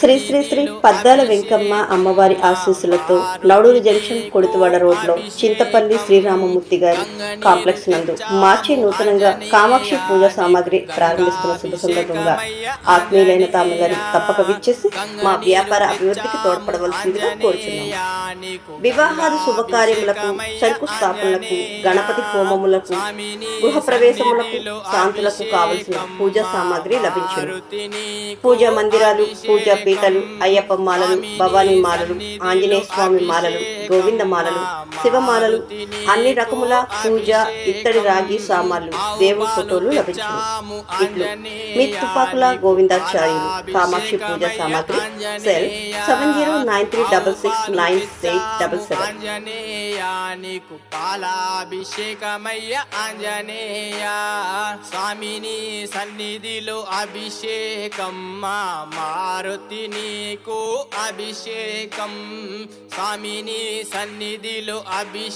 శ్రీ శ్రీ శ్రీ పద్దాల వెంకమ్మ అమ్మవారి ఆశీస్సులతో నవడూరు జంక్షన్ కొడుతువాడ రోడ్లో చింతపల్లి శ్రీరామమూర్తి గారి కాంప్లెక్స్ నందు మార్చి నూతనంగా కామాక్షి పూజా సామాగ్రి ప్రారంభిస్తున్న శుభ సందర్భంగా ఆత్మీయులైన తామగారి తప్పక విచ్చేసి మా వ్యాపార అభివృద్ధికి తోడ్పడవలసిందిగా కోరుచున్నాము. వివాహాది శుభకార్యములకు శంకుస్థాపనలకు గణపతి హోమములకు గృహ ప్రవేశములకు శాంతులకు కావలసిన పూజా సామాగ్రి లభించును. పూజా మందిరాలు పూజా పీఠలు అయ్యప్ప మాలలు భవానీ మాలలు ఆంజనేయ స్వామి మాలలు గోవింద మాలలు శివమాలలు అన్ని రకముల పూజ ఇత్తడి రాగి సామాన్లు దేవుడి ఫోటోలు లభించును. ఇట్లు. మీ తుపాకుల గోవిందాచార్యులు కామాక్షి పూజ సామాగ్రి cell seven zero nine three double six nine eight double seven. పాలాభిషేకమయ్య Anjaneya స్వామిని సన్నిధిలో అభిషేకమ్మా. మారుతి నీకు అభిషేకం. స్వామిని సన్నిధిలో అభిషేకం.